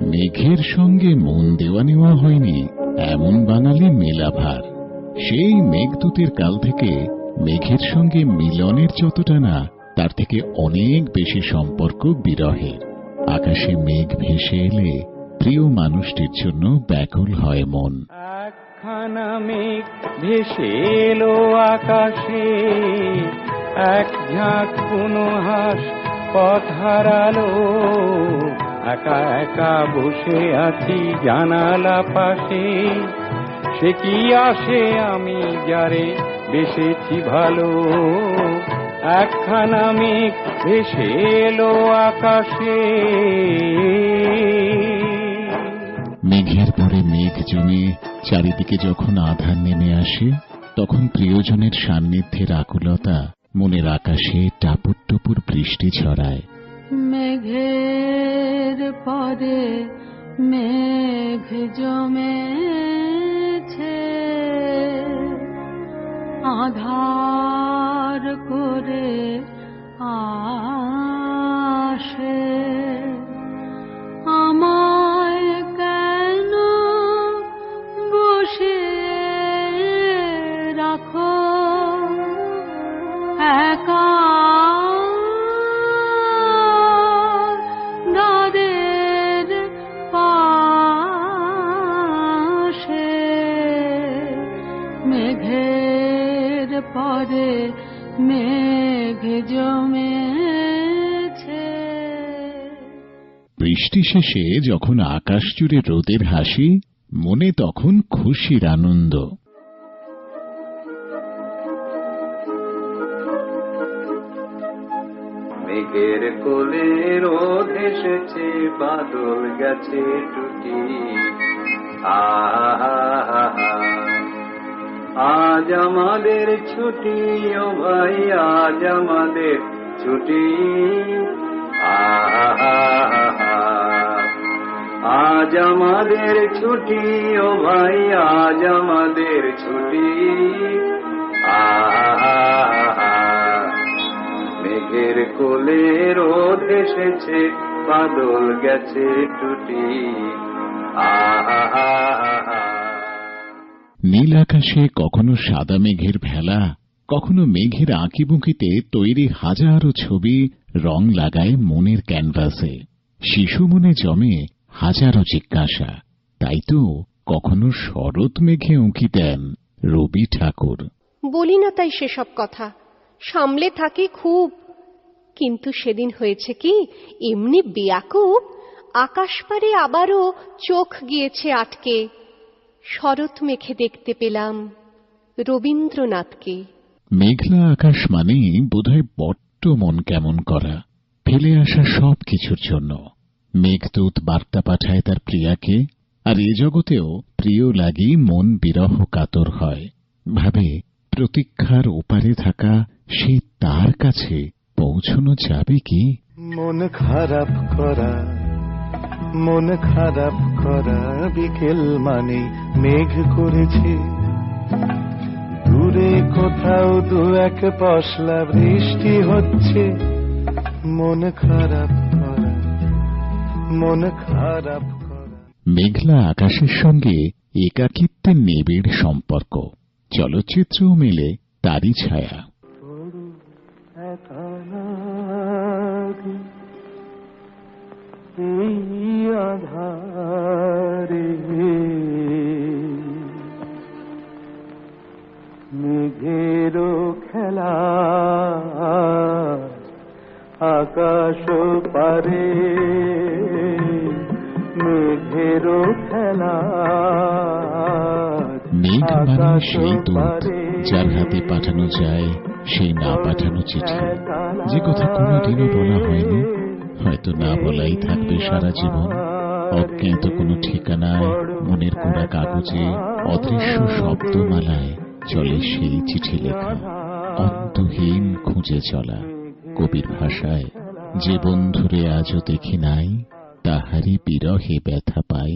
মেঘের সঙ্গে মন দেওয়া নেওয়া হয়নি এমন বাঙালি মেলাভার। সেই মেঘদূতের কাল থেকে মেঘের সঙ্গে মিলনের যতটা না তার থেকে অনেক বেশি সম্পর্ক বিরহের। আকাশে মেঘ ভেসে এলে প্রিয় মানুষটির জন্য ব্যাকুল হয় মন। একখানা মেঘ ভেসে এলো আকাশে এক ঝাঁক কোনো হাস পথ হারালো, একা একা বসে আছি জানালা পাশে। সে কি আসে আমি যারে বেসেছি ভালো? একখানা মেঘ ভেসে এলো আকাশে। মেঘের পরে মেঘ জমে চারিদিকে যখন আধার নেমে আসে, তখন প্রিয়জনের সান্নিধ্যের আকুলতা মনের আকাশে টাপুর টুপুর বৃষ্টি ছড়ায়। মেঘের পরে মেঘ জমেছে। আধার করে আসে পরে মেঘ জমেছে। বৃষ্টি শেষে যখন আকাশ জুড়ে রোদের হাসি মনে তখন খুশির আনন্দ। মেঘের কোলে রোদ এসেছে বাদল গেছে টুটি। আহা আজ আমাদের ছুটি ও ভাই, আজ আমাদের ছুটি। আজ আমাদের ছুটি ও ভাই, আজ আমাদের ছুটি। মেঘের কোলে রোদ এসেছে, বাদল গেছে টুটি। আহা নীল আকাশে কখনো সাদা মেঘের ভেলা, কখনো মেঘের আঁকিবুঁকিতে তৈরি হাজারো ছবি রং লাগায় মনের ক্যানভাসে। শিশু মনে জমে হাজারো জিজ্ঞাসা, তাই তো কখনো শরৎ মেঘে উঁকি দেন রবি ঠাকুর। বলি না তাই সেসব কথা, সামলে থাকি খুব। কিন্তু সেদিন হয়েছে কি, এমনি বেয়াকুব, আকাশ পারে আবারও চোখ গিয়েছে আটকে। শরৎ মেঘে দেখতে পেলাম রবীন্দ্রনাথকে। মেঘলা আকাশ মানেই বোধহয় বড্ড মন কেমন করা ফেলে আসা সব কিছুর জন্য মেঘদূত বার্তা পাঠায় তার প্রিয়াকে আর এ জগতেও প্রিয় লাগি মন বিরহ কাতর হয়। ভাবে প্রতীক্ষার ওপারে থাকা সে তার কাছে পৌঁছনো যাবে কি? মন খারাপ করা মন খারাপ করা বিকেল মানে মেঘ করেছে। দূরে কোথাও দু এক পশলা বৃষ্টি হচ্ছে। মন খারাপ করা মন খারাপ মেঘলা আকাশের সঙ্গে একাকিত্বের নিবিড় সম্পর্ক। চলচ্চিত্রও মেলে তারই ছায়া। আকাশ পারে মেঘেরও খেলা। মেঘ মানে আকাশ সেই দূত যার হাতে পাঠানো যায় সেই না পাঠানো চিঠি। যে কথা কোনোদিনও বলা হয়নি হয়তো না বলাই থাকবে সারা জীবন। অজ্ঞাত কোনো ঠিকানায় মনের কোড়া কাগজে অদৃশ্য শব্দমালায় চলে সেই চিঠি লেখা। অন্তহীন খুঁজে চলা। কবির ভাষায়, যে বন্ধুরে আজও দেখি নাই তাহারি বিরহে ব্যথা পাই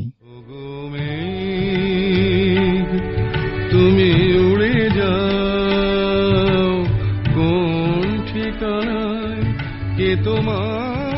তুমি উড়ে যাও, কোন ঠিকানায় কে তোমার